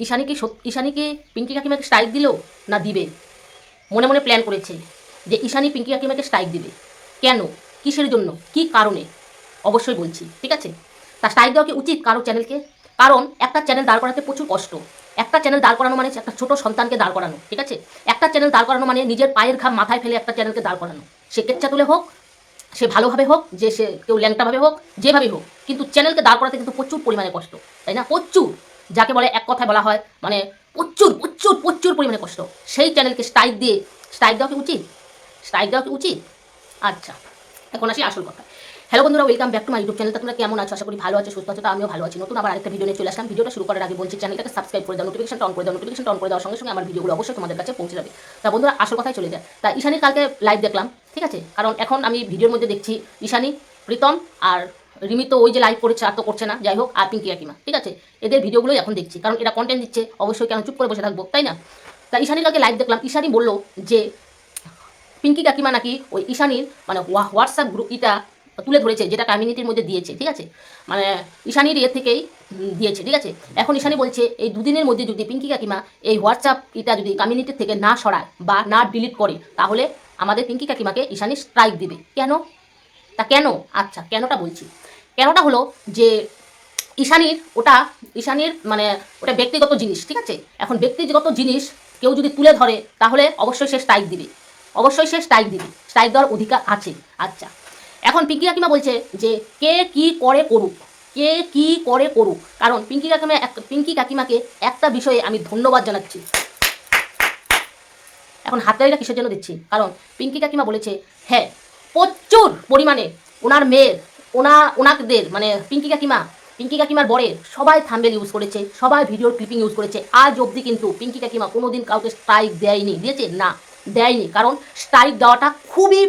ঈশানী কি সত- ঈশানী পিঙ্কি কাকিমাকে স্ট্রাইক দিল না দিবে? মনে মনে প্ল্যান করেছে যে ঈশানী পিঙ্কি কাকিমাকে স্ট্রাইক দিবে। কেন? কিসের জন্য? কি কারণে? অবশ্যই বলছি, ঠিক আছে? তা স্ট্রাইক দেওয়া কি উচিত কারও চ্যানেলকে কারণ একটা চ্যানেল দাঁড় করাতে প্রচুর কষ্ট। একটা চ্যানেল দাঁড় করানো মানে একটা ছোট সন্তানকে দাঁড় করানো, ঠিক আছে? একটা চ্যানেল দাঁড় করানো মানে নিজের পায়ের ঘাম মাথায় ফেলে একটা চ্যানেলকে দাঁড় করানো। সে কেচ্ছা তুলে হোক, সে ভালোভাবে হোক, যে সে কেউ ল্যাংটাভাবে হোক যেভাবে হোক, কিন্তু চ্যানেলকে দাঁড় করাতে কিন্তু প্রচুর পরিমাণে কষ্ট, তাই না? প্রচুর। যাকে বলে এক কথায় বলা হয় মানে প্রচুর প্রচুর প্রচুর পরিমাণে কষ্ট। সেই চ্যানেলকে স্ট্রাইক দিয়ে স্ট্রাইক দেওয়া কি উচিত? স্ট্রাইক দেওয়া কি উচিত? আচ্ছা এখন আসি আসল কথা হ্যালো বন্ধুরা welcome back to my YouTube channel তোমরা কেমন আছো? আশা করি ভালো আছো, সুস্থ আছো, তো আমিও ভালো আছি। নতুন আবার আরেকটা ভিডিও নিয়ে চলে আসলাম। ভিডিওটা শুরু করার আগে বলছি চ্যানেলটাকে সাবস্ক্রাইব করে দাও নোটিফিকেশন অন করে দাও। নোটিফিকেশন অন করে দেওয়ার সঙ্গে সঙ্গে আমার ভিডিওগুলো অবশ্যই তোমাদের কাছে পৌঁছে যাবে। তা বন্ধুরা, আসল কথায় চলে যায় তা ঈশানীর কালকে লাইভ দেখলাম, ঠিক আছে? কারণ এখন আমি ভিডিওর মধ্যে দেখছি ঈশানী, প্রীতম আর রিমি তো ওই যে লাইভ করেছে, আর তো করছে না। যাই হোক, আর পিঙ্কি কাকিমা ঠিক আছে? এদের ভিডিওগুলোই এখন দেখছি, কারণ এরা কন্টেন্ট দিচ্ছে, অবশ্যই কেন চুপ করে বসে থাকব, তাই না? তা ঈশানীর কালকে লাইভ দেখলাম, ঈশানী বলল যে, পিঙ্কি কাকিমা নাকি ওই ঈশানীর মানে হোয়াটসঅ্যাপ গ্রুপ ইটা তুলে ধরেছে, যেটা কমিউনিটির মধ্যে দিয়েছে, ঠিক আছে? মানে ঈশানীর ইয়ে থেকেই দিয়েছে, ঠিক আছে? এখন ঈশানি বলছে, এই দুদিনের মধ্যে যদি পিঙ্কি কাকিমা এই হোয়াটসঅ্যাপ ইটা যদি কমিউনিটির থেকে না সরায় বা না ডিলিট করে, তাহলে আমাদের পিঙ্কি কাকিমাকে ঈশানী স্ট্রাইক দিবে। কেন? তা কেন? আচ্ছা কেনটা বলছি? কেনটা হলো যে ঈশানীর ওটা, ঈশানীর মানে ওটা ব্যক্তিগত জিনিস, ঠিক আছে? এখন ব্যক্তিগত জিনিস কেউ যদি তুলে ধরে, তাহলে অবশ্যই সে স্ট্রাইক দিবে। অবশ্যই সে স্ট্রাইক দিবে। স্ট্রাইক দেওয়ার অধিকার আছে। আচ্ছা। এখন পিঙ্কি কাকিমা বলছে যে, কে কি করে করুক? কে কি করে করুক? কারণ পিঙ্কি কাকিমা পিঙ্কি কাকিমাকে একটা বিষয়ে আমি ধন্যবাদ জানাচ্ছি। এখন হাততালিটা কিসের জন্য দিচ্ছি? কারণ পিঙ্কি কাকিমা বলেছে হ্যাঁ প্রচুর পরিমাণে ওনার মেয়ের ওনা, ওনাদের মানে পিঙ্কি কাকিমা, পিঙ্কি কাকিমার বরের সবাই থাম্বেল ইউজ করেছে, সবাই ভিডিওর ক্লিপিং ইউজ করেছে। আজ অবধি কিন্তু পিঙ্কি কাকিমা কোনোদিন কাউকে স্ট্রাইক দেয়নি, দিয়েছে? না, দেয়নি। কারণ স্ট্রাইক দেওয়াটা খুবই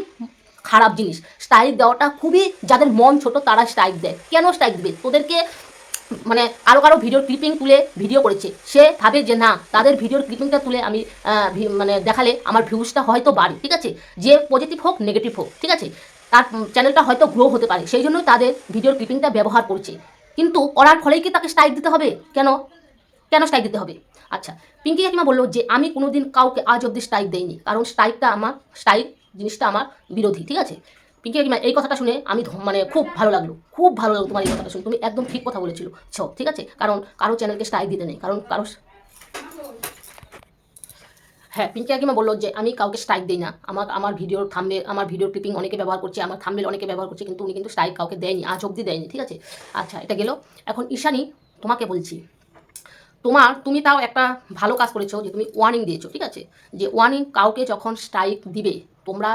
খারাপ জিনিস। স্ট্রাইক দেওয়াটা খুবই, যাদের মন ছোট তারা স্ট্রাইক দেয়। কেন স্ট্রাইক দেবে? তোদেরকে মানে আরও কারও ভিডিও ক্লিপিং তুলে ভিডিও করেছে। সে ভাবে যে না, তাদের ভিডিওর ক্লিপিংটা তুলে আমি মানে দেখালে আমার ভিউজটা হয়তো বাড়ে, ঠিক আছে? যে পজিটিভ হোক নেগেটিভ হোক, ঠিক আছে? তার চ্যানেলটা হয়তো গ্রো হতে পারে। সেই জন্যই তাদের ভিডিওর ক্লিপিংটা ব্যবহার করছে। কিন্তু করার ফলেই কি তাকে স্ট্রাইক দিতে হবে? কেন? কেন স্ট্রাইক দিতে হবে? আচ্ছা পিঙ্কি কাকিমা বলল যে, আমি কোনোদিন কাউকে আজ অবধি স্ট্রাইক দেইনি। কারণ স্ট্রাইকটা আমার স্ট্রাইক জিনিসটা আমার বিরোধী, ঠিক আছে? পিঙ্কি কাকিমা, এই কথাটা শুনে আমি মানে খুব ভালো লাগল। খুব ভালো লাগল তোমার এই কথাটা শুনে। তুমি একদম ঠিক কথা বলেছিল। ছ, ঠিক আছে? কারণ কারও চ্যানেলকে স্ট্রাইক দিতে নেই। কারণ কারও হ্যাঁ পিঙ্কি কাকিমা বলল যে, আমি কাউকে স্ট্রাইক দিই না। আমার আমার ভিডিওর থাম্বে আমার ভিডিও ক্লিপিং অনেকে ব্যবহার করছে, আমার থাম্বেল অনেকে ব্যবহার করছে, কিন্তু উনি কিন্তু স্ট্রাইক কাউকে দেয়নি, আজ অবধি দেয়নি, ঠিক আছে? আচ্ছা এটা গেল। এখন ঈশানী, তোমাকে বলছি, তোমার, তুমি তাও একটা ভালো কাজ করেছ যে, তুমি ওয়ার্নিং দিয়েছ, ঠিক আছে? যে ওয়ার্নিং কাউকে যখন স্ট্রাইক দিবে, তোমরা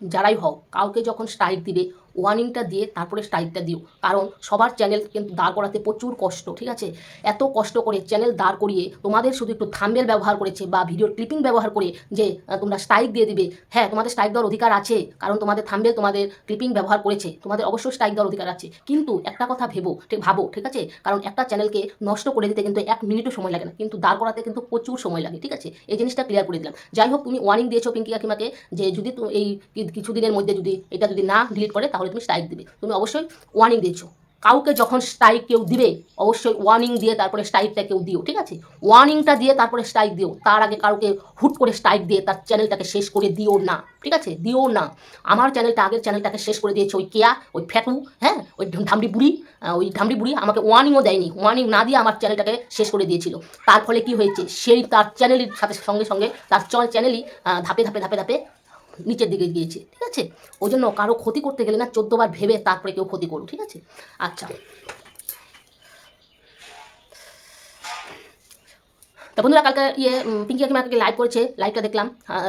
যারাই হও, কাউকে যখন স্ট্রাইক দিবে ওয়ার্নিংটা দিয়ে তারপরে স্ট্রাইকটা দিও। কারণ সবার চ্যানেল কিন্তু দাঁড় করাতে প্রচুর কষ্ট, ঠিক আছে? এত কষ্ট করে চ্যানেল দাঁড় করিয়ে তোমাদের শুধু একটু থাম্বেল ব্যবহার করেছে বা ভিডিওর ক্লিপিং ব্যবহার করে যে তোমরা স্ট্রাইক দিয়ে দিবে হ্যাঁ তোমাদের স্ট্রাইক দেওয়ার অধিকার আছে, কারণ তোমাদের থাম্বেল তোমাদের ক্লিপিং ব্যবহার করেছে, তোমাদের অবশ্যই স্ট্রাইক দেওয়ার অধিকার আছে। কিন্তু একটা কথা ভেবো, ঠিক, ভাবো, ঠিক আছে? কারণ একটা চ্যানেলকে নষ্ট করে দিতে কিন্তু এক মিনিটও সময় লাগে না, কিন্তু দাঁড় করাতে কিন্তু প্রচুর সময় লাগে, ঠিক আছে? এই জিনিসটা ক্লিয়ার করে দিলাম। যাই হোক, তুমি ওয়ার্নিং দিয়েছ পিঙ্কি কাকিমাকে যে যদি এই কিছুদিনের মধ্যে যদি এটা যদি না ডিলিট করে, তাহলে তুমি স্ট্রাইক দিবে। তুমি অবশ্যই ওয়ার্নিং দিয়েছ কাউকে যখন স্ট্রাইক কেউ দিবে, অবশ্যই ওয়ার্নিং দিয়ে তারপরে স্ট্রাইকটা কেউ দিও, ঠিক আছে? ওয়ার্নিংটা দিয়ে তারপরে স্ট্রাইক দিও। তার আগে কাউকে হুট করে স্ট্রাইক দিয়ে তার চ্যানেলটাকে শেষ করে দিও না, ঠিক আছে? দিও না। আমার চ্যানেলটা আগের চ্যানেলটাকে শেষ করে দিয়েছে ওই কেয়া, ওই ফ্যাটু হ্যাঁ? ওই ধামড়ি বুড়ি ওই ধামড়ি বুড়ি আমাকে ওয়ার্নিংও দেয়নি। ওয়ার্নিং না দিয়ে আমার চ্যানেলটাকে শেষ করে দিয়েছিল। তার ফলে কি হয়েছে? সেই তার চ্যানেলের সাথে সঙ্গে সঙ্গে তার চ্যানেলই ধাপে ধাপে ধাপে ধাপে নিচের দিকে গিয়েছে, ঠিক আছে? ওই জন্য কারও ক্ষতি করতে গেলে না চোদ্দবার ভেবে তারপরে কেউ ক্ষতি করুক, ঠিক আছে? আচ্ছা। তা বন্ধুরা, কালকে ইয়ে পিঙ্কি কাকিমাকে লাইভ করেছে লাইভটা দেখলাম।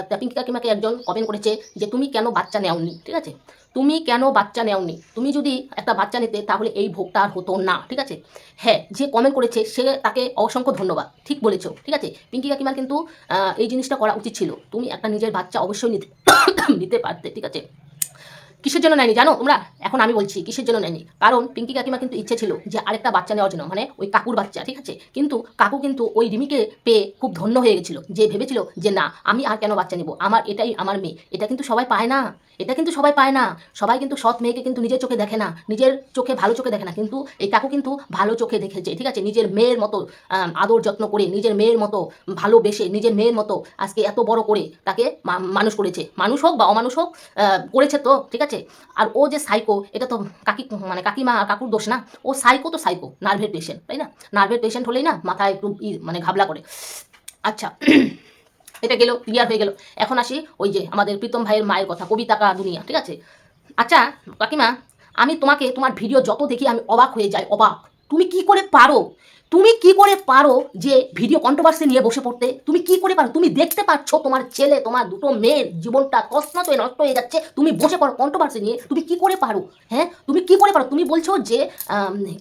তা পিঙ্কি কাকিমাকে একজন কমেন্ট করেছে যে, তুমি কেন বাচ্চা নেওনি? ঠিক আছে? তুমি কেন বাচ্চা নেওনি? তুমি যদি একটা বাচ্চা নিতে, তাহলে এই ভোগটা আর হতো না। ঠিক আছে? হ্যাঁ যে কমেন্ট করেছে, সে তাকে অসংখ্য ধন্যবাদ। ঠিক বলেছ, ঠিক আছে? পিঙ্কি কাকিমার কিন্তু এই জিনিসটা করা উচিত ছিল। তুমি একটা নিজের বাচ্চা অবশ্যই নিতে নিতে পারতে ঠিক আছে কিসের জন্য নেয়নি? জানো তোমরা? এখন আমি বলছি, কিসের জন্য নেয়নি? কারণ পিঙ্কি কাকিমা কিন্তু ইচ্ছে ছিল যে আরেকটা বাচ্চা নেওয়ার জন্য মানে ওই কাকুর বাচ্চা, ঠিক আছে? কিন্তু কাকু কিন্তু ওই রিমিকে পেয়ে খুব ধন্য হয়ে গেছিল, যে ভেবেছিল যে না, আমি আর কেন বাচ্চা নেব? আমার এটাই আমার মেয়ে। এটা কিন্তু সবাই পায় না। এটা কিন্তু সবাই পায় না। সবাই কিন্তু সৎ মেয়েকে কিন্তু নিজের চোখে দেখে না। নিজের চোখে ভালো চোখে দেখে না। কিন্তু এই কাকু কিন্তু ভালো চোখে দেখেছে, ঠিক আছে? নিজের মেয়ের মতো আদর যত্ন করে, নিজের মেয়ের মতো ভালোবেসে, নিজের মেয়ের মতো আজকে এত বড় করে তাকে মানুষ করেছে। মানুষ হোক বা অমানুষ হোক করেছে তো, ঠিক আছে? আর ও যে সাইকো এটা তো কাকি মানে কাকিমা আর কাকুর দোষ না। ও সাইকো তো সাইকো নার্ভের পেশেন্ট তাই না? নার্ভের পেশেন্ট হলেই না মাথায় একটু মানে ঘাবলা করে। আচ্ছা এটা গেল ক্লিয়ার হয়ে গেল। এখন আসি ওই যে আমাদের প্রীতম ভাইয়ের মায়ের কথা কবিতাকা দুনিয়া, ঠিক আছে? আচ্ছা কাকিমা, আমি তোমাকে, তোমার ভিডিও যত দেখি আমি অবাক হয়ে যাই, অবাক। তুমি কি করে পারো? তুমি কি করে পারো যে ভিডিও কন্ট্রোভার্সি নিয়ে বসে পড়তে? তুমি কি করে পারো? তুমি দেখতে পাচ্ছ তোমার ছেলে, তোমার দুটো মেয়ের জীবনটা তছনছ হয়ে নষ্ট হয়ে যাচ্ছে। তুমি বসে পড়ো কন্ট্রোভার্সি নিয়ে। তুমি কি করে পারো? হ্যাঁ? তুমি কি করে পারো? তুমি বলছো যে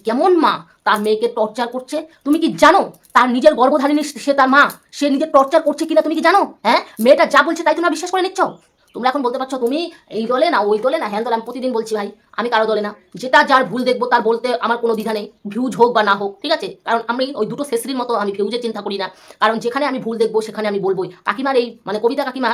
কেমন মা? তার মেয়েকে টর্চার করছে। তুমি কি জানো? তার নিজের গর্ভধারিণী সে তার মা। সে নিজের টর্চার করছে কিনা তুমি কি জানো? হ্যাঁ? মেয়েটা যা বলছে তাই তোমরা বিশ্বাস করে নিচ্ছ? তোমরা এখন বলতে পারছ তুমি এই দলে না ওই দলে না হ্যাঁ দলে, আমি প্রতিদিন বলছি ভাই, আমি কারও দলে না। যেটা যার ভুল দেখব তার বলতে আমার কোনো দ্বিধা নেই ভিউজ হোক বা না হোক, ঠিক আছে? কারণ আমি ওই দুটো শেষরির মতো আমি ভিউজের চিন্তা করি না। কারণ যেখানে আমি ভুল দেখব সেখানে আমি বলবোই। কাকিমার এই মানে কবিতা কাকিমার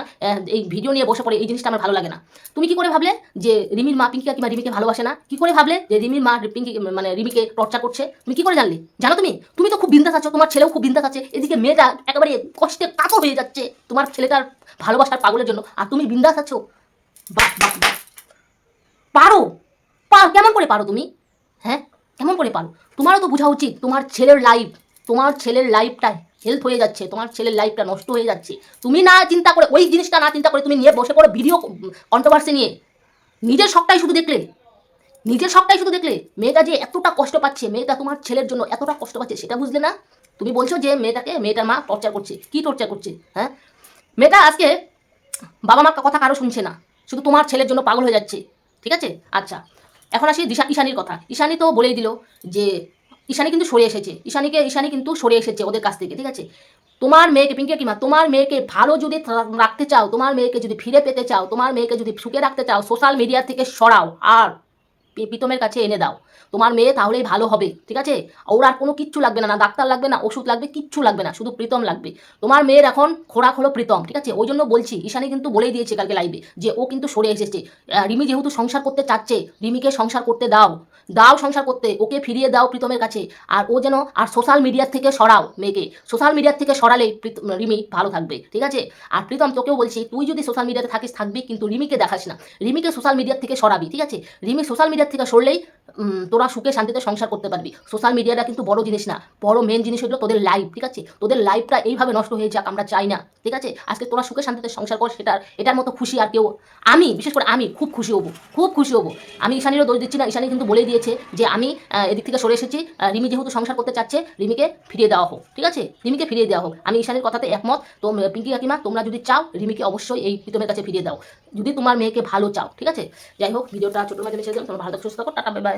এই ভিডিও নিয়ে বসে পড়ে, এই জিনিসটা আমার ভালো লাগে না। তুমি কি করে ভাবলে যে রিমির মা পিঙ্কি কাকিমা রিমিকে ভালোবাসে না? কি করে ভাবলে যে রিমির মা পিঙ্কি মানে রিমিকে টর্চার করছে? তুমি কি করে জানলে? জানো তুমি? তুমি তো খুব বিন্দাস আছো, তোমার ছেলেও খুব বিন্দাস আছে, এদিকে মেয়েটা একেবারে কষ্টে কাতর হয়ে যাচ্ছে, তোমার ছেলেটার ভালোবাসার পাগলের জন্য। আর তুমি বিন্দাস আছো? বাহ বাহ বাহ। পারো। পার কেমন করে পারো তুমি? হ্যাঁ কেমন করে পারো? তোমারও তো বোঝা উচিত, তোমার ছেলের লাইফ তোমার ছেলের লাইফটা হেল্প হয়ে যাচ্ছে, তোমার ছেলের লাইফটা নষ্ট হয়ে যাচ্ছে। তুমি না চিন্তা করে, ওই জিনিসটা না চিন্তা করে তুমি নিয়ে বসে পড়ো ভিডিও কন্ট্রোভার্সি নিয়ে। নিজের শখটাই শুধু দেখলে। নিজের শখটাই শুধু দেখলে। মেয়েটা যে এতটা কষ্ট পাচ্ছে, মেয়েটা তোমার ছেলের জন্য এতটা কষ্ট পাচ্ছে, সেটা বুঝলে না? তুমি বলছো যে মেয়েটাকে, মেয়েটার মা টর্চার করছে। কি টর্চার করছে? হ্যাঁ? মেয়েটা আজকে বাবা মার কথা কারও শুনছে না। শুধু তোমার ছেলের জন্য পাগল হয়ে যাচ্ছে। ঠিক আছে? আচ্ছা। এখন আসি দিশা ঈশানির কথা। ঈশানি তো বলেই দিল যে, ঈশানি কিন্তু সরে এসেছে। ঈশানিকে ঈশানি কিন্তু সরে এসেছে ওদের কাছ থেকে। ঠিক আছে? তোমার মেয়েকে পিঙ্কি কিমা, তোমার মেয়েকে ভালো যদি রাখতে চাও, তোমার মেয়েকে যদি ফিরে পেতে চাও, তোমার মেয়েকে যদি সুখে রাখতে চাও সোশ্যাল মিডিয়া থেকে সরাও। আর প্রীতমের কাছে এনে দাও। তোমার মেয়ে তাহলেই ভালো হবে, ঠিক আছে? ওর আর কোনো কিচ্ছু লাগবে না না ডাক্তার লাগবে, না ওষুধ লাগবে, কিচ্ছু লাগবে না, শুধু প্রীতম লাগবে। তোমার মেয়ের এখন খোরাক হলো প্রীতম, ঠিক আছে? ওই জন্য বলছি, ঈশানি কিন্তু বলেই দিয়েছে কালকে লাইভে যে ও কিন্তু সরে এসেছে। রিমি যেহেতু সংসার করতে চাচ্ছে, রিমিকে সংসার করতে দাও। দাও সংসার করতে, ওকে ফিরিয়ে দাও প্রীতমের কাছে। আর ও যেন, আর সোশ্যাল মিডিয়ার থেকে সরাও মেয়েকে। সোশ্যাল মিডিয়ার থেকে সরালে রিমি ভালো থাকবে, ঠিক আছে? আর প্রীতম তোকেও বলছি, তুই যদি সোশ্যাল মিডিয়াতে থাকিস, থাকবি, কিন্তু রিমিকে দেখাস না। রিমিকে সোশ্যাল মিডিয়ার থেকে সরাবি, ঠিক আছে? রিমি সোশ্যাল মিডিয়ার থেকে সরলেই উম, তোরা সুখে শান্তিতে সংসার করতে পারবি। সোশ্যাল মিডিয়াটা কিন্তু বড় জিনিস না। বড় মেন জিনিস হলো তোদের লাইফ ঠিক আছে? তোদের লাইফটা এইভাবে নষ্ট হয়ে যাক, আমরা চাই না, ঠিক আছে? আজকে তোরা সুখে শান্তিতে সংসার কর, সেটার, এটার মতো খুশি আর কেউ, আমি, বিশেষ করে আমি, খুব খুশি হব, খুব খুশি হব। আমি ঈশানীরও দোষ দিচ্ছি না, ঈশানী কিন্তু বলেই দিয়েছে যে আমি এদিক থেকে সরে এসেছি রিমি যেহেতু সংসার করতে চাচ্ছে, রিমিকে ফিরিয়ে দেওয়া হোক, ঠিক আছে? রিমিকে ফিরিয়ে দেওয়া হোক। আমি ঈশানির কথাতে একমত। তো পিঙ্কি কাকিমা, তোমরা যদি চাও, রিমিকে অবশ্যই এই প্রীতমের কাছে ফিরিয়ে দাও। যদি তোমার মেয়েকে ভালো চাও, ঠিক আছে? যাই হোক, ভিডিওটা ছোটো মাঝে ছেড়ে দিলাম তোমার ভালো সুস্থ থাকো, টাটা বাই বাই